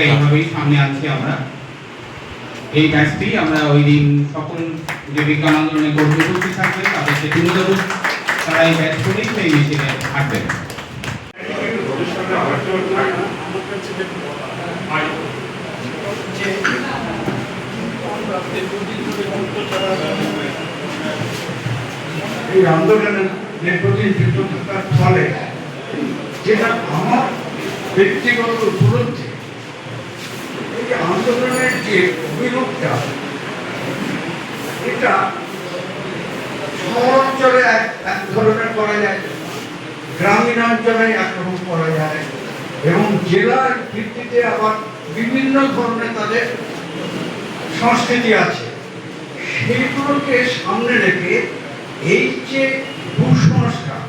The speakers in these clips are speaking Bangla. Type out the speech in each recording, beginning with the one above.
ব্যাচটা এইভাবেই সামনে আনছি আমরা এই ব্যাচটি আমরা ওই দিন সকল যে বিজ্ঞান আন্দোলনে কর্মী উপস্থিত থাকবে তাদেরকে তুলে দেবো তারা এই ব্যাচ করেই সেই মিছিলে থাকবে। এই আন্দোলনের নেতৃত্ব থাকার ফলে যেটা আমার ব্যক্তিগত উপলব্ধি যে আন্দোলনের যে অভিরূপটা এটা শহর অঞ্চলে এক ধরনের করা যায় গ্রামীণ অঞ্চলে একরকম করা যায়, এবং জেলার ভিত্তিতে আবার বিভিন্ন ধরনের তাদের সংস্কৃতি আছে। সেইগুলোকে সামনে রেখে এই যে কুসংস্কার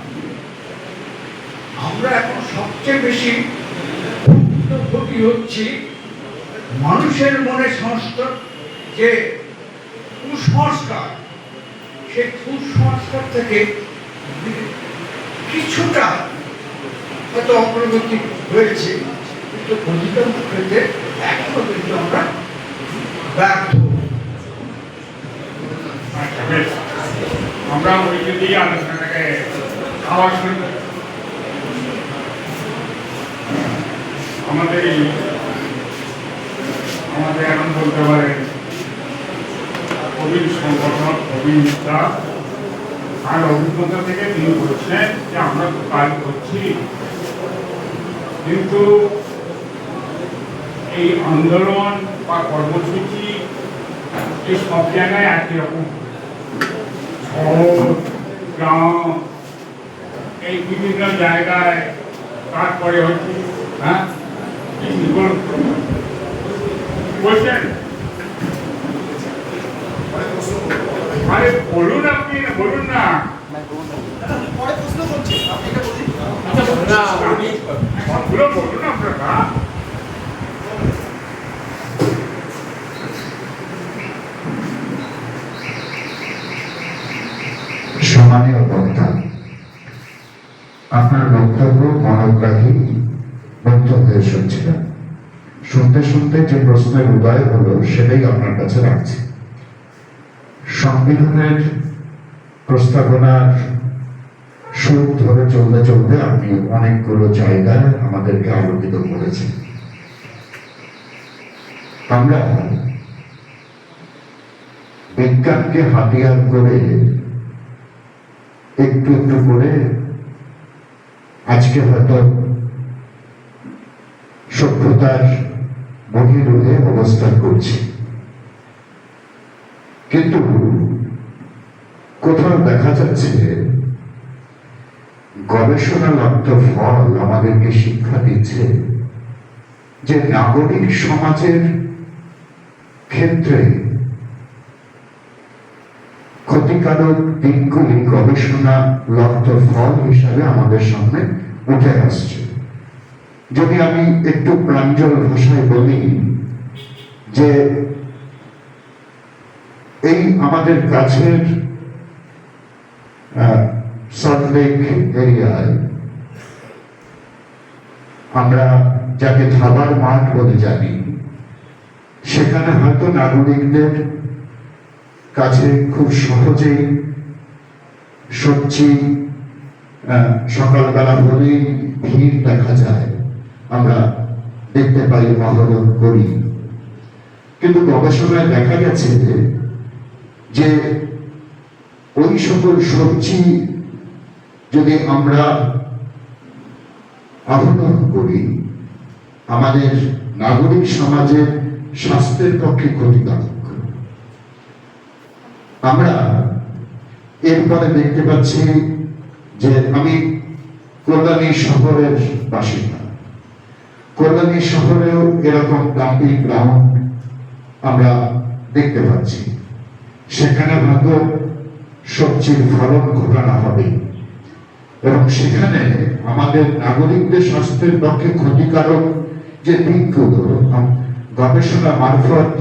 আমরা এখন সবচেয়ে বেশি ভুক্তভোগী হচ্ছি মানুষের মনে সমস্ত যে কুসংস্কার সেই কুসংস্কার থেকে কিছুটা হয়তো অগ্রগতি হয়েছে, কিন্তু অধিকাংশ ক্ষেত্রে এখনও কিন্তু আমরা ব্যর্থ। আমরা ওইকে দিয়ে আলোচনাটাকে আবার শুরু আমাদের এই আমাদের এখন বলতে পারেন কবির সংগঠন অভিনেতা আর অভিজ্ঞতা থেকে তিনি বলছেন যে আমরা তো কাজ করছি। কিন্তু এই আন্দোলন বা কর্মসূচি এই সব জায়গায় একই রকম। শহর, গ্রাম, এই বিভিন্ন জায়গায়, তারপরে হচ্ছে হ্যাঁ বলছেন? আরে বলুন আপনি বলুন না। পরে প্রশ্ন করছি আপনি এটা বলুন। সবগুলো বলুন। আপনারা। সম্মানীয় বক্তা আপনার বক্তব্য মনোগ্রাহী মুগ্ধ হয়ে শুনছিলেন শুনতে শুনতে যে প্রশ্নের উদয় হলো, সেটাই আপনার কাছে রাখছি। সংবিধানের প্রস্তাবনার সুর ধরে চলতে চলতে আপনি অনেকগুলো জায়গায় আমাদেরকে আলোকিত করেছেন। আমরা বিজ্ঞানকে হাতিয়ার করে একটু একটু করে আজকে হয়তো সভ্যতার বহিরুহে অবস্থান করছি। কিন্তু কোথাও দেখা যাচ্ছে গবেষণালব্ধ ফল আমাদেরকে শিক্ষা দিচ্ছে যে নাগরিক সমাজের ক্ষেত্রে ক্ষতিকারক দিকগুলি গবেষণা লব্ধ ফল হিসাবে আমাদের সামনে উঠে আসছে। যদি আমি একটু প্রাঞ্জল ভাষায় বলি যে এই আমাদের কাছের সল্টলেক এরিয়ায় আমরা যাকে খাবার মাঠ বলে জানি, সেখানে হয়তো নাগরিকদের কাছে খুব সহজেই সবজি সকালবেলা হলেই ভিড় দেখা যায়। আমরা দেখতে পাই মহরত করি। কিন্তু গবেষণায় দেখা গেছে যে ওই সকল সবজি যদি আমরা আহরণ করি, আমাদের নাগরিক সমাজের স্বাস্থ্যের পক্ষে ক্ষতিকারক। আমরা এরপরে দেখতে পাচ্ছি যে আমি কল্যাণী শহরের বাসিন্দা। কল্যাণী শহরেও এরকম ডাম্পিং গ্রাউন্ড আমরা দেখতে পাচ্ছি। সেখানে হয়তো সবজির ফলন ঘটানো হবে। এবং সেখানে আমাদের নাগরিকদের স্বাস্থ্যের পক্ষে ক্ষতিকারক যে দিকগুলো গবেষণা মারফত,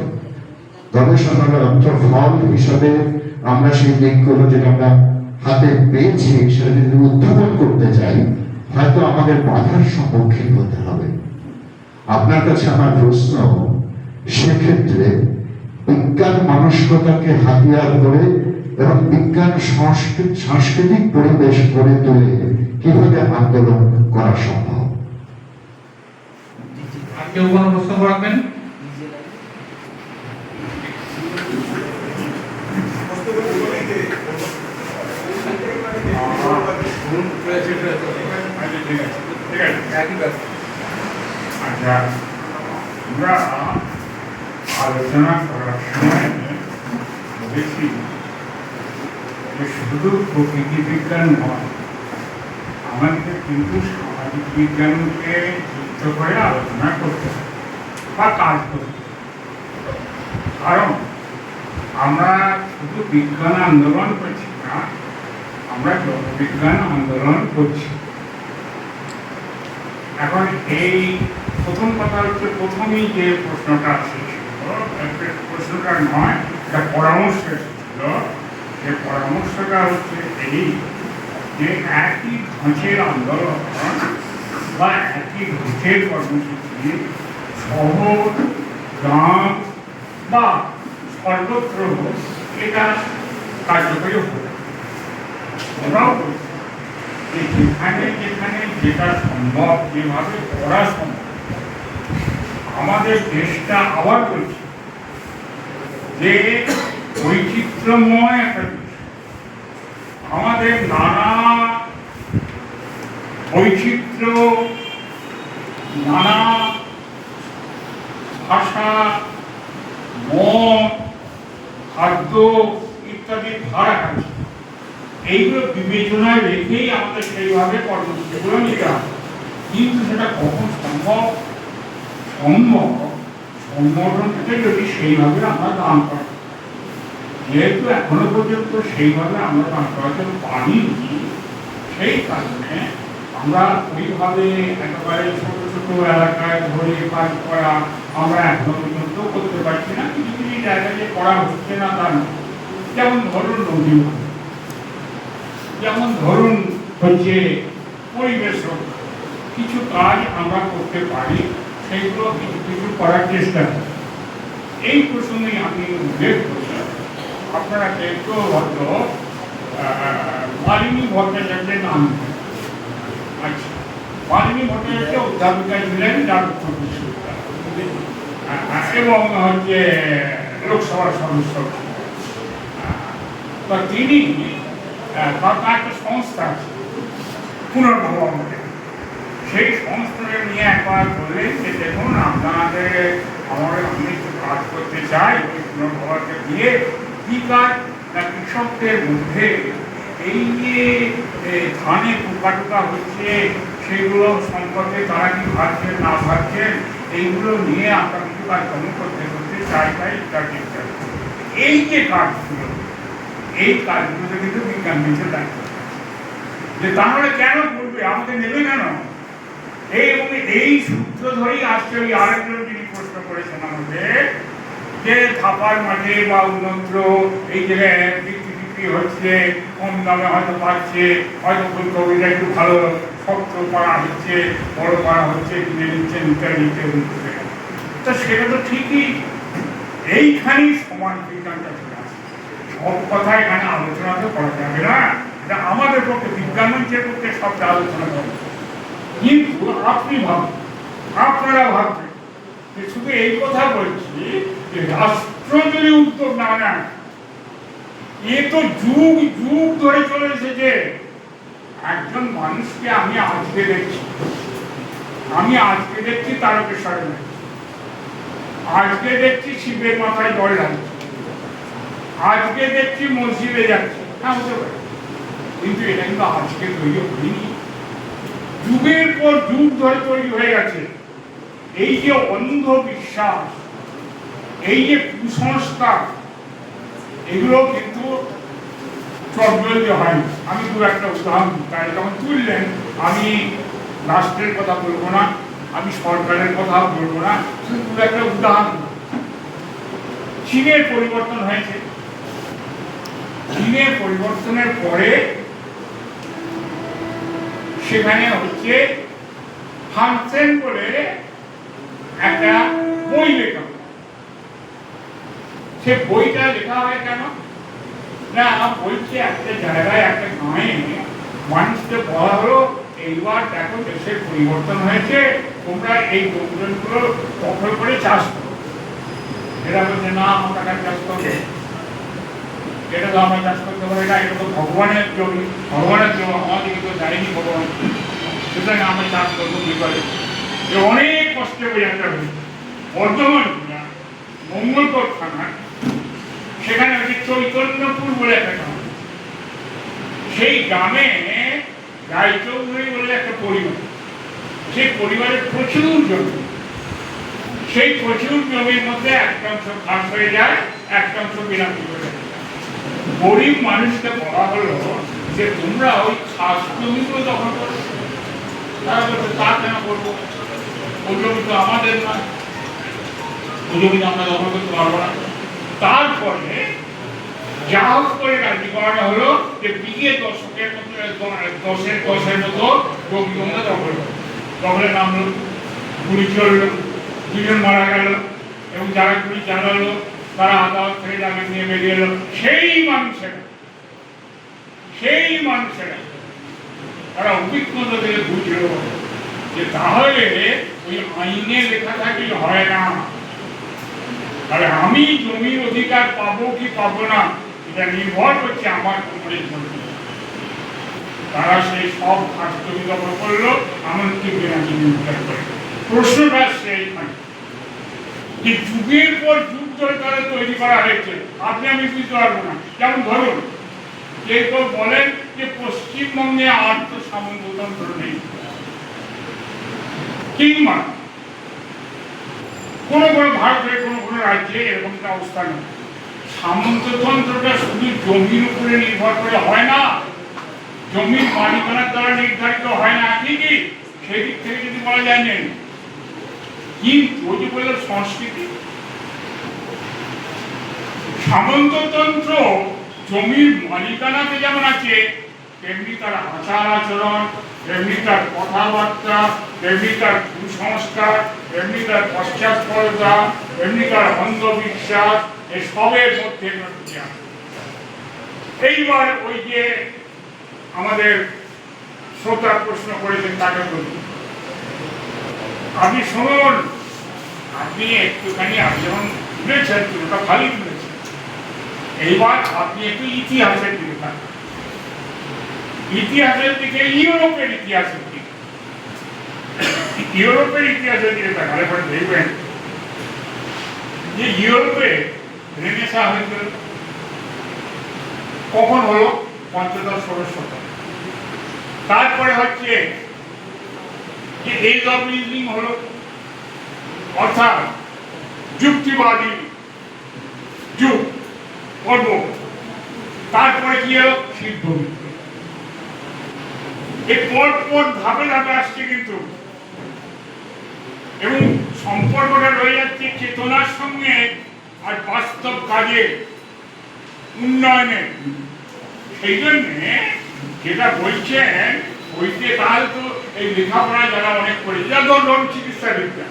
গবেষণার অর্থ ফল হিসাবে আমরা সেই দিকগুলো যেটা আমরা হাতে পেয়েছি, সেটা যদি উদ্ভাবন করতে চাই, হয়তো আমাদের বাধার সম্মুখীন হতে হবে। আপনার কাছে আমার প্রশ্ন সেক্ষেত্রে বিজ্ঞান মানসিকতাকে হাতিয়ার করে এবং বিজ্ঞান সাংস্কৃতিক পরিবেশ গড়ে তুলে কীভাবে আন্দোলন করা সম্ভব? কেউ কোনো প্রশ্ন রাখবেন ঠিক আছে ঠিক আছে। আচ্ছা আমরা আলোচনা করার সময় বলেছি যে শুধু প্রকৃতি বিজ্ঞান নয় আমাদের কিন্তু সামাজিক বিজ্ঞানকে যুক্ত করে আলোচনা করতে হবে বা কাজ করতে কারণ আমরা শুধু বিজ্ঞান আন্দোলন করছি না, আমরা জনবিজ্ঞান আন্দোলন করছি। এখন এই প্রথম কথা হচ্ছে প্রথমেই যে প্রশ্নটা এসেছিল প্রশ্নটা নয় একটা পরামর্শ এসেছিল যে পরামর্শটা হচ্ছে এই যে একই ধাঁচের আন্দোলন বা একই ধাঁচের কর্মসূচি শহর গ্রাম বা সর্বত্র এটা কার্যকরী হবে। যে যেখানে যেখানে যেটা সম্ভব যেভাবে করা সম্ভব আমাদের দেশটা আবার বলছি যে বৈচিত্র্যময় একটা দেশ। আমাদের নানা বৈচিত্র্য, নানা ভাষা, মত, খাদ্য ইত্যাদি ধারা আছে এইগুলো বিবেচনায় রেখেই আমাদের সেইভাবে কর্মসূচিগুলো নিতে হবে। কিন্তু সেটা কখন সম্ভব? সম্ভব সংগঠন থেকে যদি সেইভাবে আমরা দান করি। যেহেতু এখনও পর্যন্ত সেইভাবে আমরা দান করাতে পারিনি, সেই কারণে আমরা ওইভাবে একেবারে ছোট ছোট এলাকায় ধরে কাজ করা আমরা এখনও পর্যন্ত করতে পারছি না। কিছু কিছু জায়গায় করা হচ্ছে না তা নয়। যেমন ধরুন নদী যেমন ধরুন হচ্ছে পরিবেশ কিছু কাজ আমরা করতে পারি। সেইগুলো কিছু কিছু করার চেষ্টা করি এই প্রসঙ্গে আমি উল্লেখ করি আপনারা কেউ কেউ হয়তো আহ, মালিনী ভট্টাচার্যের নাম জানেন। আচ্ছা মালিনী ভট্টাচার্য অধ্যাপিকা ছিলেন যাদবপুর বিশ্ববিদ্যালয় আহ, আহ, এবং হচ্ছে লোকসভার সদস্য ছিলেন। আহ, তো তিনি আহ, তার তার একটা সংস্থা আছে পুনর্ভবন বলে। সেই সংস্থাকে নিয়ে একবার বললেন যে দেখুন আপনাদের আমাদের আমি একটু কাজ করতে চাই ওই দিয়ে কি কাজ না কৃষকদের মধ্যে এই যে ধানে পোকা টোকা হচ্ছে, সেগুলো সম্পর্কে তারা কি ভাবছেন, না ভাবছেন, এইগুলো নিয়ে আমরা কিছু কাজকর্ম করতে করতে চাই, তাই ইত্যাদি ইত্যাদি এই যে কাজগুলো, এই কাজগুলোতে কিন্তু বিজ্ঞান দিচ্ছে দায়িত্ব যে তাহলে কেন করবে আমাকে নেবে কেন? এই এই সূত্র ধরেই আজকে ওই আরেকজন যিনি প্রশ্ন করেছেন যে থাপার মাঠে বা অন্যত্র এই জায়গায় বিক্রি বিক্রি হচ্ছে, কম দামে হয়তো পাচ্ছে, হয়তো ফুলকপিটা একটু ভালো শক্ত করা হচ্ছে, বড় করা হচ্ছে, কিনে। তো সেটা তো ঠিকই। এইখানেই সমান বিজ্ঞানটা চলে আসে। সব কথা এখানে আলোচনা তো করা যাবে না। এটা আমাদের পক্ষে বিজ্ঞান মঞ্চের পক্ষে সবটা আলোচনা করবে কিন্তু আপনি আপনারা ভাববেন। শুধু এই কথা বলছি যে রাষ্ট্র যদি উদ্যোগ না নেয়, এ তো যুগ যুগ ধরে একজন মানুষকে আমি আজকে দেখছি, আমি আজকে দেখছি আজকে দেখছি শিবের মাথায় জল ঢালছে। আজকে দেখছি মসজিদে যাচ্ছে। হ্যাঁ হতে পারে। কিন্তু এটা কিন্তু আজকে তৈরি হয়নি। যুগের পর যুগ ধরে তৈরি হয়ে গেছে। এই যে অন্ধবিশ্বাস, এই যে কুসংস্কার এগুলো কিন্তু চটজলদি হয়নি। আমি দু একটা উদাহরণ তাই যখন তুললেন, আমি রাষ্ট্রের কথা বলব না, আমি সরকারের কথা বলব না শুধু দু একটা উদাহরণ চীনের পরিবর্তন হয়েছে। চীনের পরিবর্তনের পরে সেখানে হচ্ছে ফাংশন বলে একটা বই লেখা সে বইটা লেখা হয় কেন? না বলছে একটা জায়গায়, একটা গাঁয়ে মানুষকে বলা হলো, এইবার দেখো দেশের পরিবর্তন হয়েছে, তোমরা এই জমিগুলো দখল করে চাষ করো। এরা বলছে, না, আমরা কেন চাষ করব এটা তো আমরা চাষ করতে পারি না এটা তো ভগবানের জমি ভগবানের জন্য আমাদেরকে তো দেয়নি ভগবান সুতরাং আমরা চাষ করব কি করে এ অনেক কষ্টে বোঝাতে হবে বর্ধমান জেলা, মঙ্গলকোট থানা সেখানে হচ্ছে চৈতন্যপুর বলে একটা গ্রাম। সেই গ্রামে রায়চৌধুরী বলে একটা পরিবার। সেই পরিবারের প্রচুর জমি। সেই প্রচুর জমির মধ্যে একটা অংশ খাস হয়ে যায় একটা অংশ বিরামি হয়ে যায়। গরিব মানুষকে বলা হলো যে তোমরা ওই খাস জমিগুলো দখল করো। তারা বলছে তা কেন করব? ওই জমি তো আমাদের নয়। ওই জমি আমরা দখল করতে পারব না। তারপরে যা হোক করে রাজি করানো হলো যে বিঘে দশকের মতো দশের দশের মতো জমি তোমরা দখল করো। নামলো গুলি চলল দুজন মারা গেল এবং যারা গুলি চালালো তারা আদালত থেকে জামিন নিয়ে বেরিয়ে এলো। সেই মানুষেরা সেই মানুষেরা, তারা অভিজ্ঞতা থেকে বুঝলো যে তাহলে ওই আইনে লেখা হয় না। তাহলে আমি জমির অধিকার পাবো কি পাবো না, এটা নির্ভর করছে আমার উপরের জমি। তারা সেই সব দখল করল, এমনকি জমি উদ্ধার করে। প্রশ্নটা যে যুগের পর যুগ ধরে তারা করা হয়েছে। আপনি আমি বুঝতে পারব না। যেমন ধরুন কেউ কেউ বলেন যে পশ্চিমবঙ্গে আর তো সামন্ততন্ত্র নেই কিংবা কোনো কোনো ভারতের, কোনো কোনো রাজ্যে এরকমটা অবস্থা নেই। সামন্ততন্ত্রটা শুধু জমির উপরে নির্ভর করে হয় না। জমির মালিকানার দ্বারা নির্ধারিত হয় না। ঠিকই সেই দিক থেকে যদি বলা যায় নেই কিন্তু সংস্কৃতি সামন্ততন্ত্র জমির মালিকানাতে যেমন আছে, তেমনি তার আচার আচরণ, তেমনি তার কথাবার্তা, তেমনি তার কুসংস্কার, তেমনি তার পশ্চাৎপরতা তেমনি তার অন্ধবিশ্বাস এসবের মধ্যে এইবার ওই যে আমাদের শ্রোতা প্রশ্ন করেছেন তাকে বলি। আপনি শুনুন, আপনি একটুখানি যখন তুলেছেন ওটা তুলেছেন এইবার আপনি একটু ইতিহাসের দিকে তাকান। ইতিহাসের দিকে, ইউরোপের ইতিহাসের দিকে। ইউরোপের ইতিহাসের দিকে তাকালে পরে দেখবেন যে ইউরোপে রেনেসা হয়েছিল কখন হলো? পঞ্চদশ ষোড়শ শতক তারপরে হচ্ছে যে এজ অফ রিজনিং হলো, অর্থাৎ যুক্তিবাদী যুগ। পর্ব তারপরে কি হলো? সিদ্ধ। এই পর পর ধাপে ধাপে আসছে কিন্তু। এবং সম্পর্কটা রয়ে যাচ্ছে চেতনার সঙ্গে আর বাস্তব কাজে উন্নয়নের সেই জন্যে যেটা বলছেন বইতে তাহলে তো এই লেখাপড়া যারা অনেক করেছে ধরুন চিকিৎসা বিদ্যা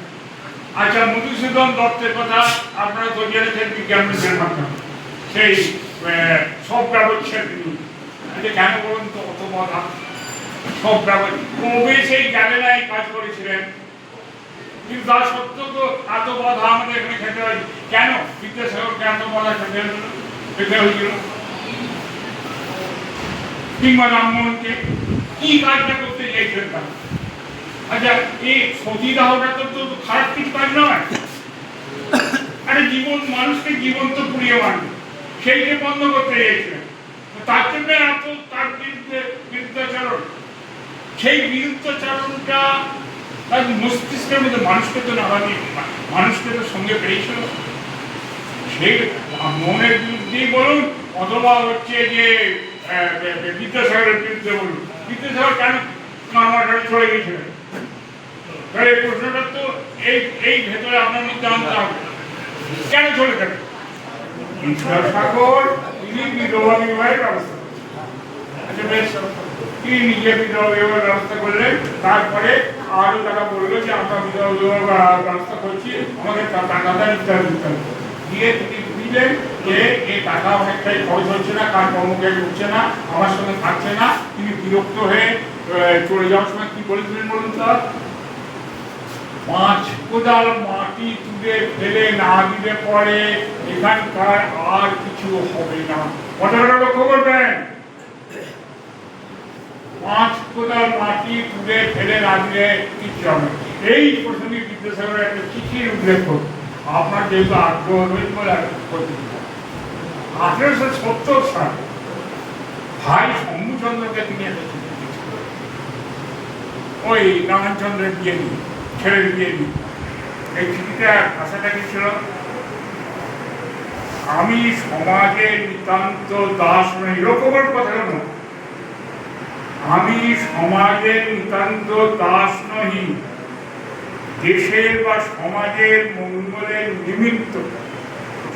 আচ্ছা মধুসূদন দত্তের কথা আপনারা তো জেনেছেন বিজ্ঞান বিজ্ঞান মাধ্যমে। সেই সব ব্যবচ্ছেদ তিনি আচ্ছা কেন বলুন তো সব ব্যবচ্ছেদ। কবে সেই কাজ করেছিলেন? কিন্তু তা তো এত আমাদের এখানে খেতে হয়। কেন? এত খেতে খেতে হয়েছিল। কিংবা রামমোহনকে কি কাজটা করতে চাইছেন আচ্ছা এই সতীদাহটা তো তো খারাপ কিছু কাজ নয়। আরে জীবন, মানুষকে জীবন্ত পুড়িয়ে মারবে সেইকে বন্ধ করতে চাইছিলেন তো তার জন্য এত তার বিরুদ্ধে বিরুদ্ধাচরণ। সেই বিরুদ্ধাচরণটা তার মস্তিষ্কের মধ্যে মানুষকে তো নামানি মানুষকে তো সঙ্গে পেয়েছিল। সেই মনের বিরুদ্ধেই বলুন, অথবা হচ্ছে যে বিদ্যাসাগরের বিরুদ্ধে বলুন। বিদ্যাসাগর কেন মারমাটারি চলে গেছিলেন তাহলে এই প্রশ্নটা তো এই এই ভেতরে আপনার মধ্যে আনতে হবে। কেন চলে গেল বিবাহের আচ্ছা বিবাহের তারপরে আরও তারা বলল যে, আমরা বিধবা বিধবা ব্যবস্থা করছি, আমাদের টাকা দেন ইত্যাদি ইত্যাদি দিয়ে যে এই টাকা অনেকটাই খরচ হচ্ছে না কার কর্মকাজ হচ্ছে না, আমার সঙ্গে থাকছে না। তিনি বিরক্ত হয়ে চলে যাওয়ার সময় কি বলেছিলেন বলুন তো? পাঁচ কোদাল মাটি তুলে ফেলে না দিলে পরে এখানকার আর কিছু হবে না। কথাটা লক্ষ্য করবেন? কোদাল মাটি তুলে ফেলে না দিলে কিচ্ছু হবে এই প্রসঙ্গে বিদ্যাসাগরের একটা চিঠির উল্লেখ করুন। আপনার যেহেতু আগ্রহ রয়েছে বলে সত্তর সাল ভাই শম্ভুচন্দ্রকে তিনি একটা চিঠি। ওই নারায়ণচন্দ্রের বিয়ে নিয়ে। বিয়ে নিয়ে এই চিঠিটা ভাষাটা কি ছিল? আমি সমাজের নিতান্ত দাস নই এরকমের কথা নয় আমি সমাজের নিতান্ত দাস নহি দেশের বা সমাজের মঙ্গলের নিমিত্ত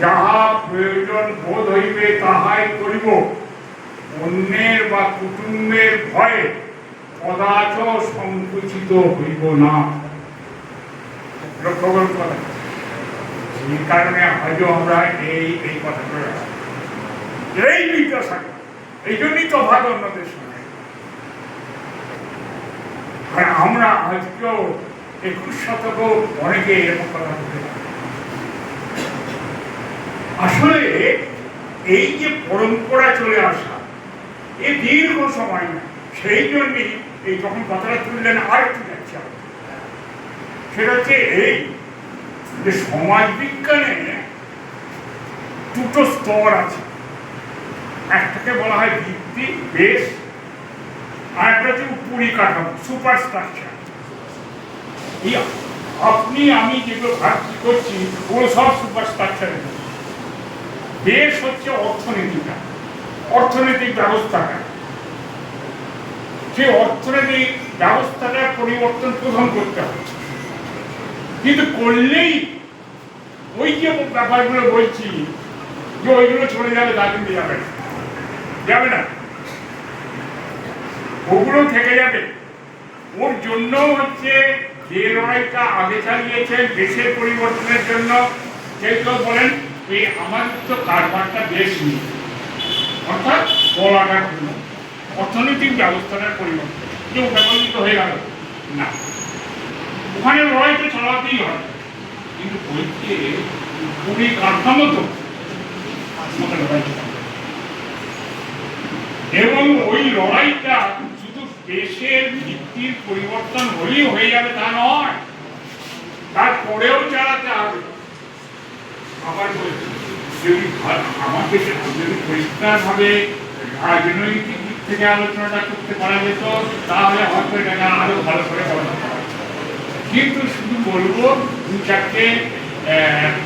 যাহা প্রয়োজন বোধ হইবে তাহাই করিব। অন্যের বা কুটুম্বের ভয়ে কদাচ সংকুচিত হইব না লক্ষ্য করুন কথা এই কারণে হয়তো আমরা এই এই রাখি। এই বিদ্যাসাগর এই জন্যই তো ভাগ অন্যদের সঙ্গে আমরা আজকেও একুশ অনেকে এরকম কথা বলে আসলে এই যে পরম্পরা চলে আসা, এ দীর্ঘ সময় না সেই জন্যই এই যখন কথাটা তুললেন আর একটু যাচ্ছে সেটা হচ্ছে এই যে সমাজ বিজ্ঞানে দুটো স্তর আছে। একটাকে বলা হয় ভিত্তি, বেশ, আর একটা হচ্ছে উপরি কাঠামো সুপার স্ট্রাকচার আপনি, আমি যেগুলো ভাবছি, করছি, ওগুলো সব সুপার স্ট্রাকচারে বেশ হচ্ছে অর্থনীতিটা অর্থনৈতিক ব্যবস্থাটা। সেই অর্থনৈতিক ব্যবস্থাটা পরিবর্তন প্রথম করতে হবে। কিন্তু করলেই ওই যে ব্যাপারগুলো বলছি, যে ওইগুলো চলে যাবে কিন্তু যাবে না। যাবে না। ওগুলো থেকে যাবে। ওর জন্য হচ্ছে যে লড়াইটা আগে চালিয়েছেন দেশের পরিবর্তনের জন্য, সেই তো বলেন, এই আমাদের তো কারবারটা বেশ নেই অর্থাৎ বলাটার জন্য অর্থনৈতিক ব্যবস্থাটার পরিবর্তন। ওটা বঞ্চিত হয়ে গেল। না। ওখানে লড়াই তো চালাতেই হবে। কিন্তু বলছে পুরী কাঠামো তো এবং ওই লড়াইটা শুধু দেশের ভিত্তির পরিবর্তন হলেই হয়ে যাবে তা নয় তারপরেও চালাতে হবে আবার বলছি, যদি ভা- আমাকে যদি পরিষ্কারভাবে রাজনৈতিক দিক থেকে আলোচনাটা করতে পারা যেত, তাহলে হয়তো এটাকে আরও ভালো করে করা। কিন্তু শুধু বলব দু চারটে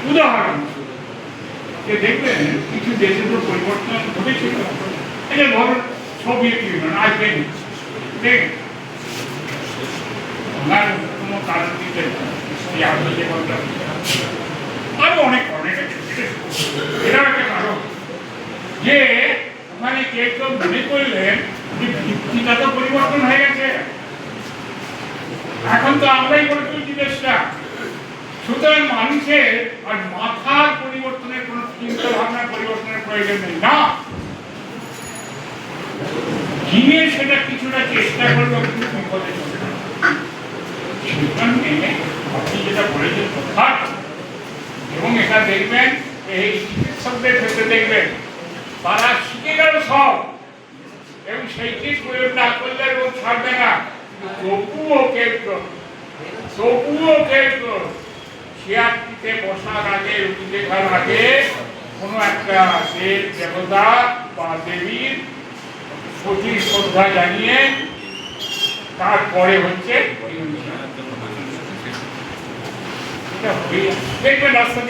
উদাহরণ। দেখবেন কিছু দেশে তো পরিবর্তন ঘটেছিল। এই যে আরও অনেক অনেক কারণ। যে ওখানে কে কেউ মনে করলেন যে ভিত্তিটা তো পরিবর্তন হয়ে গেছে। এখন তো আমরাই করে দেশটা সুতরাং মানুষের আর মাথার পরিবর্তনের কোনো চিন্তা ভাবনার পরিবর্তনের প্রয়োজন নেই। না। সেটা কিছুটা চেষ্টা করলেও কিন্তু বিপদে। আপনি যেটা বলেছেন কথা এবং এটা দেখবেন, এই চিকিৎসকদের ক্ষেত্রে দেখবেন, তারা শিখে গেল সব, এবং সেইটি প্রয়োগ না করলে রোগ ছাড়বে না। তবুও কেউ তবুও কেউ চেয়ারটিতে বসার আগে রুটি দেখার আগে কোনো একটা দেব, দেবতা বা দেবীর প্রতি শ্রদ্ধা জানিয়ে তারপরে হচ্ছে দেখবেন রাস্তা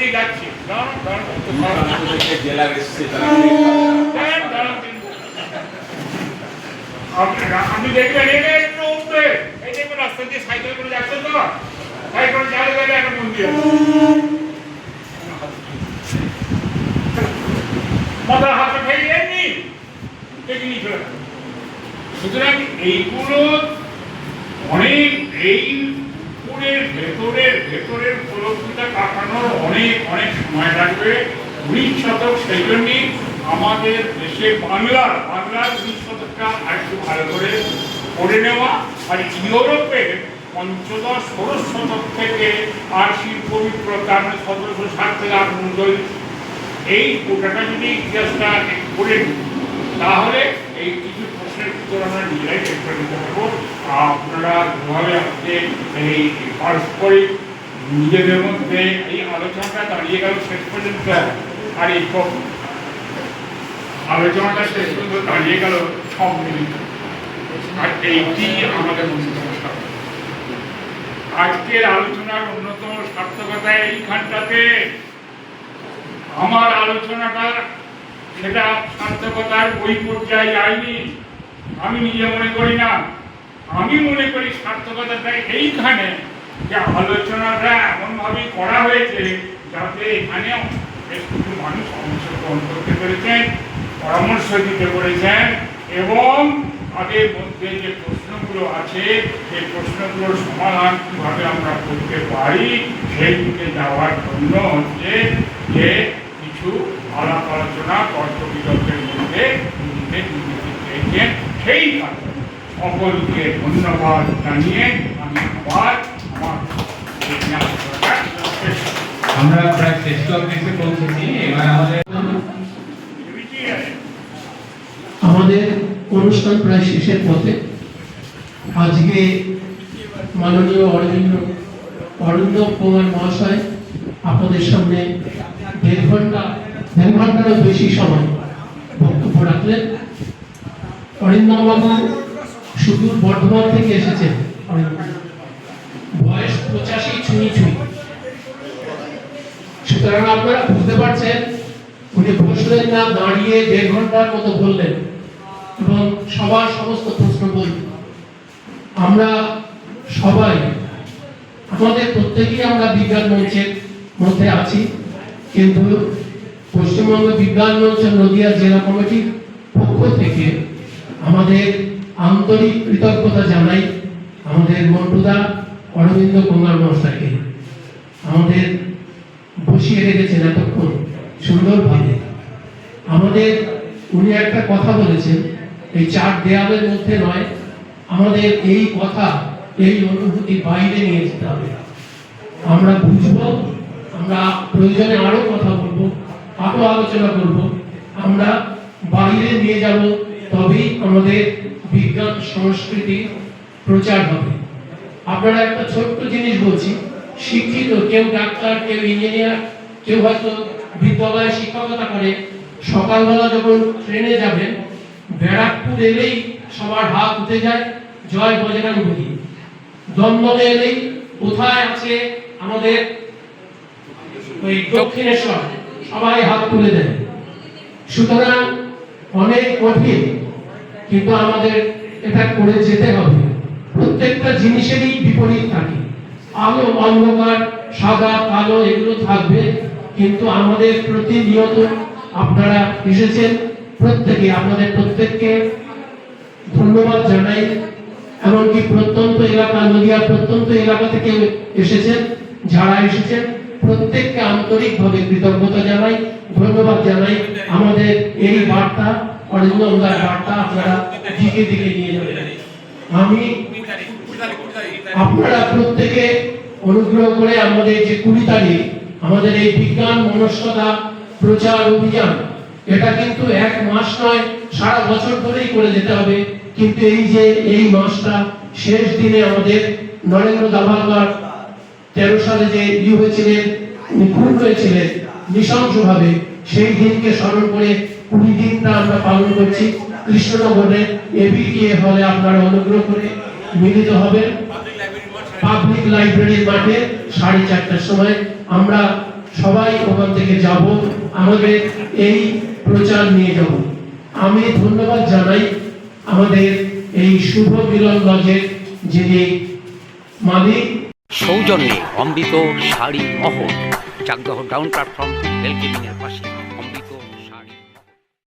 এটা এই দেখবেন রাস্তা দিয়ে সাইকেল করে যাচ্ছে তো? সাইকেল চালে গেলে একটা মন্দির। মাথার হাতে ফেলে চলে গেল। সুতরাং এইগুলো অনেক, এই আমাদের ভেতরের ভেতরের উপলব্ধিটা কাটানোর অনেক অনেক সময় লাগবে। উনিশ শতক সেই জন্যই আমাদের দেশে বাংলার বাংলার উনিশ শতকটা আরেকটু ভালো করে পড়ে নেওয়া। আর ইউরোপে পঞ্চদশ ষোড়শ শতক থেকে আর শিল্প মানে সতেরোশো থেকে এই গোটাটা যদি ইতিহাসটা নিই, তাহলে এই কিছু প্রশ্নের উত্তর আমরা নিজেরাই করে নিতে পারব। আপনারা যেভাবে আজকে এই পারস্পরিক নিজেদের মধ্যে এই আলোচনাটা দাঁড়িয়ে গেল শেষ পর্যন্ত। আর এই আলোচনাটা শেষ পর্যন্ত দাঁড়িয়ে গেল সব মিলিত আর এইটি আমাদের অন্যতম সার্থক আজকের আলোচনার অন্যতম সার্থকতা এইখানটাতে। আমার আলোচনাটা সেটা সার্থকতার ওই পর্যায়ে যায়নি। আমি নিজে মনে করি না। আমি মনে করি সার্থকতাটা এইখানে যে আলোচনাটা এমনভাবে করা হয়েছে যাতে এখানে বেশ কিছু মানুষ অংশগ্রহণ করতে পেরেছেন, পরামর্শ দিতে পেরেছেন এবং তাদের মধ্যে যে প্রশ্নগুলো আছে সেই প্রশ্নগুলোর সমাধান কীভাবে আমরা করতে পারি সেই দিকে যাওয়ার জন্য হচ্ছে যে কিছু আলাপ আলোচনা তর্ক বিতর্কের মধ্যে নিজেদের নিজেকে চেয়েছেন সেই কারণে সকলকে ধন্যবাদ জানিয়ে আমি আবার আমার। আমরা প্রায় শেষ লগ্নে পৌঁছেছি এবার আমাদের আমাদের অনুষ্ঠান প্রায় শেষের পথে। আজকে মাননীয় অরবিন্দ অরিন্দ কুমার মহাশয় আপনাদের সামনে দেড় ঘণ্টা, দেড় ঘন্টারও বেশি সময় বক্তব্য রাখলেন। অরিন্দম বাবু সুদূর বর্ধমান থেকে এসেছেন। বয়স পঁচাশি ছুঁই ছুঁই। সুতরাং আপনারা বুঝতে পারছেন, উনি বসলেন না, দাঁড়িয়ে দেড় ঘণ্টার মতো বললেন। এবং সবার সমস্ত প্রশ্ন বললেন আমরা সবাই, আমাদের প্রত্যেকেই আমরা বিজ্ঞান মঞ্চের মধ্যে আছি। কিন্তু পশ্চিমবঙ্গ বিজ্ঞান মঞ্চ নদিয়া জেলা কমিটির পক্ষ থেকে আমাদের আন্তরিক কৃতজ্ঞতা জানাই আমাদের মন্টুদা অরবিন্দ কুমার মহাশয়কে। আমাদের বসিয়ে রেখেছেন এতক্ষণ সুন্দরভাবে। আমাদের উনি একটা কথা বলেছেন এই চার দেয়ালের মধ্যে নয়, আমাদের এই কথা, এই অনুভূতি বাইরে নিয়ে যেতে হবে। আমরা বুঝব, আমরা প্রয়োজনে আরও কথা বলব, আরও আলোচনা করব, আমরা বাইরে নিয়ে যাব, তবেই আমাদের বিজ্ঞান, সংস্কৃতি প্রচার হবে। আপনারা একটা ছোট্ট জিনিস বলছি, শিক্ষিত, কেউ ডাক্তার, কেউ ইঞ্জিনিয়ার, কেউ হয়তো বিদ্যালয়ে শিক্ষকতা করে, সকালবেলা যখন ট্রেনে যাবেন ব্যারাকপুর এলেই সবার হাত উঠে যায়। জয় বজরং বলি দমদমে এলেই কোথায় আছে আমাদের ওই দক্ষিণেশ্বর? সবাই হাত তুলে দেয়। সুতরাং অনেক কঠিন, কিন্তু আমাদের এটা করে যেতে হবে। প্রত্যেকটা জিনিসেরই বিপরীত থাকে। আলো, অন্ধকার, সাদা, কালো, এগুলো থাকবে, কিন্তু আমাদের প্রতিনিয়ত আপনারা এসেছেন। প্রত্যেকে আপনাদের প্রত্যেককে ধন্যবাদ জানাই, এমনকি প্রত্যন্ত এলাকা, নদিয়ার প্রত্যন্ত এলাকা থেকে এসেছেন, যারা এসেছেন, প্রত্যেককে আন্তরিকভাবে কৃতজ্ঞতা জানাই, ধন্যবাদ জানাই। আমাদের এই বার্তা অরিন্দমদার বার্তা আপনারা দিকে দিকে নিয়ে যাবেন। আমি আপনারা প্রত্যেকে অনুগ্রহ করে আমাদের যে কুড়ি তারিখ, আমাদের এই বিজ্ঞান মনস্কতা প্রচার অভিযান এটা কিন্তু এক মাস নয়, সারা বছর ধরেই করে যেতে হবে। কিন্তু এই যে এই মাসটা, শেষ দিনে আমাদের নরেন্দ্র দাভালকর তেরো সালে যে ই হয়েছিলেন, উনি খুন হয়েছিলেন নৃশংসভাবে, সেই দিনকে স্মরণ করে কুড়ি দিনটা আমরা পালন করছি। কৃষ্ণনগরে এবিটিএ হলে আপনারা অনুগ্রহ করে মিলিত হবেন। পাবলিক লাইব্রেরির মাঠে সাড়ে চারটার সময় আমরা সবাই ওখান থেকে যাব। আমাদের এই প্রচার নিয়ে যাব। আমি ধন্যবাদ জানাই আমাদের এই শুভ মিলন লজের যিনি মালিক। সৌজন্যে অমৃত শাড়ি মহল চাকদহ ডাউন প্ল্যাটফর্ম রেল পাশে।